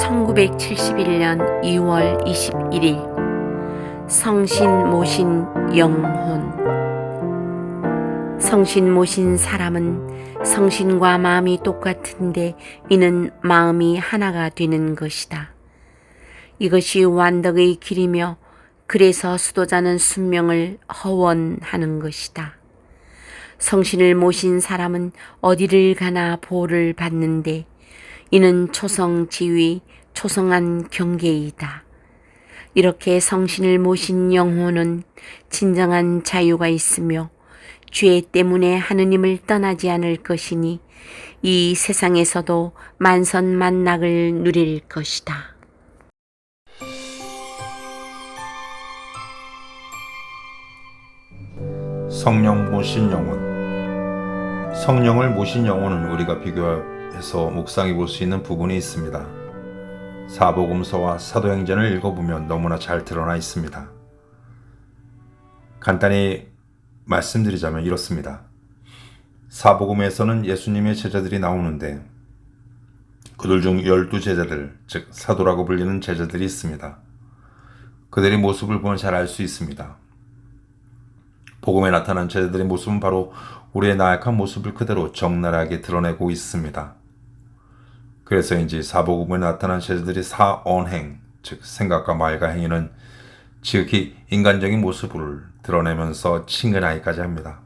1971년 2월 21일 성신 모신 영혼 성신 모신 사람은 성신과 마음이 똑같은데 이는 마음이 하나가 되는 것이다. 이것이 완덕의 길이며 그래서 수도자는 순명을 허원하는 것이다. 성신을 모신 사람은 어디를 가나 보호를 받는데 이는 초성 지위, 초성한 경계이다. 이렇게 성신을 모신 영혼은 진정한 자유가 있으며 죄 때문에 하느님을 떠나지 않을 것이니 이 세상에서도 만선만락을 누릴 것이다. 성령 모신 영혼 성령을 모신 영혼은 우리가 비교 해서 묵상해 볼 수 있는 부분이 있습니다. 사복음서와 사도행전을 읽어보면 너무나 잘 드러나 있습니다. 간단히 말씀드리자면 이렇습니다. 사복음에서는 예수님의 제자들이 나오는데 그들 중 열두 제자들, 즉 사도라고 불리는 제자들이 있습니다. 그들의 모습을 보면 잘 알 수 있습니다. 복음에 나타난 제자들의 모습은 바로 우리의 나약한 모습을 그대로 적나라하게 드러내고 있습니다. 그래서인지 사복음에 나타난 제자들이 사언행, 즉 생각과 말과 행위는 지극히 인간적인 모습을 드러내면서 친근하기까지 합니다.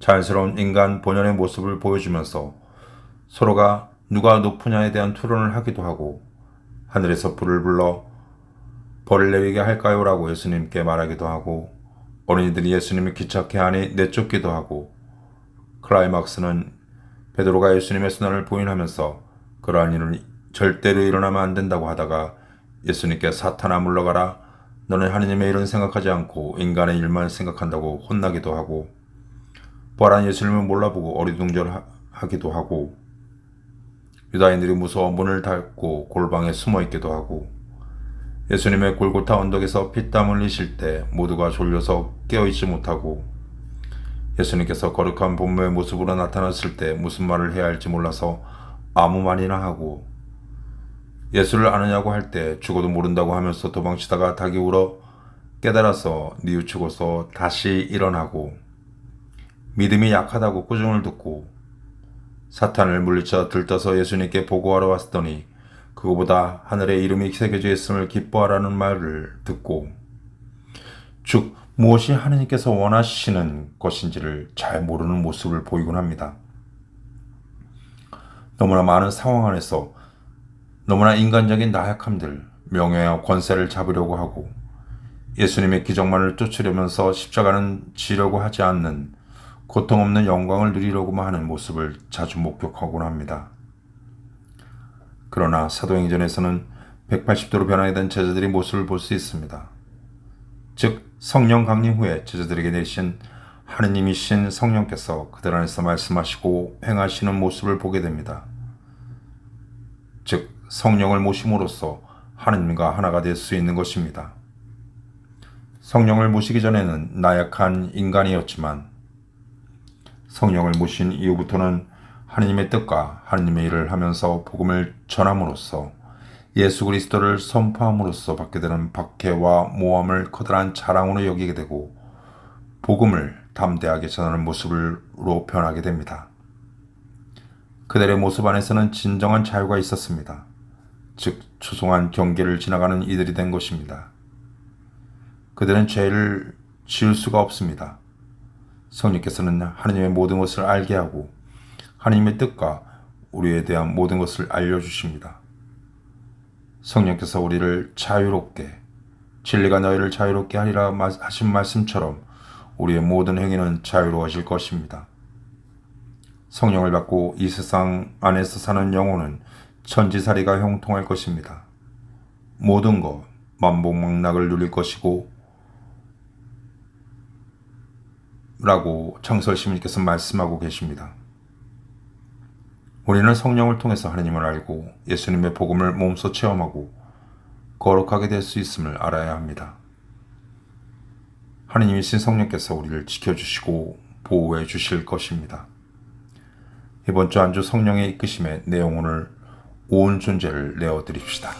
자연스러운 인간 본연의 모습을 보여주면서 서로가 누가 높으냐에 대한 토론을 하기도 하고 하늘에서 불을 불러 벌을 내리게 할까요? 라고 예수님께 말하기도 하고 어린이들이 예수님을 귀찮게 하니 내쫓기도 하고 클라이막스는 베드로가 예수님의 순환을 부인하면서 그러한 일은 절대로 일어나면 안 된다고 하다가 예수님께 사탄아 물러가라. 너는 하느님의 일은 생각하지 않고 인간의 일만 생각한다고 혼나기도 하고 부활한 예수님을 몰라보고 어리둥절하기도 하고 유다인들이 무서워 문을 닫고 골방에 숨어 있기도 하고 예수님의 골고타 언덕에서 피땀 흘리실 때 모두가 졸려서 깨어있지 못하고 예수님께서 거룩한 본모의 모습으로 나타났을 때 무슨 말을 해야 할지 몰라서 아무 말이나 하고 예수를 아느냐고 할 때 죽어도 모른다고 하면서 도망치다가 닭이 울어 깨달아서 뉘우치고서 다시 일어나고 믿음이 약하다고 꾸중을 듣고 사탄을 물리쳐 들떠서 예수님께 보고하러 왔더니 그거보다 하늘에 이름이 새겨져 있음을 기뻐하라는 말을 듣고 즉 무엇이 하느님께서 원하시는 것인지를 잘 모르는 모습을 보이곤 합니다. 너무나 많은 상황 안에서 너무나 인간적인 나약함들, 명예와 권세를 잡으려고 하고 예수님의 기적만을 쫓으려면서 십자가는 지려고 하지 않는 고통 없는 영광을 누리려고만 하는 모습을 자주 목격하곤 합니다. 그러나 사도행전에서는 180도로 변하게 된 제자들의 모습을 볼 수 있습니다. 즉 성령 강림 후에 제자들에게 내신 하느님이신 성령께서 그들 안에서 말씀하시고 행하시는 모습을 보게 됩니다. 즉 성령을 모심으로써 하느님과 하나가 될 수 있는 것입니다. 성령을 모시기 전에는 나약한 인간이었지만 성령을 모신 이후부터는 하느님의 뜻과 하느님의 일을 하면서 복음을 전함으로써 예수 그리스도를 선포함으로써 받게 되는 박해와 모함을 커다란 자랑으로 여기게 되고 복음을 담대하게 전하는 모습으로 변하게 됩니다. 그들의 모습 안에서는 진정한 자유가 있었습니다. 즉 초송한 경계를 지나가는 이들이 된 것입니다. 그들은 죄를 지을 수가 없습니다. 성령께서는 하느님의 모든 것을 알게 하고 하나님의 뜻과 우리에 대한 모든 것을 알려주십니다. 성령께서 우리를 자유롭게 진리가 너희를 자유롭게 하리라 하신 말씀처럼 우리의 모든 행위는 자유로워질 것입니다. 성령을 받고 이 세상 안에서 사는 영혼은 천지살이가 형통할 것입니다. 모든 것 만복망락을 누릴 것이고 라고 창설 시민께서 말씀하고 계십니다. 우리는 성령을 통해서 하나님을 알고 예수님의 복음을 몸소 체험하고 거룩하게 될 수 있음을 알아야 합니다. 하나님이신 성령께서 우리를 지켜주시고 보호해 주실 것입니다. 이번 주 안주 성령의 이끄심에 내 영혼을 온 존재를 내어 드립시다.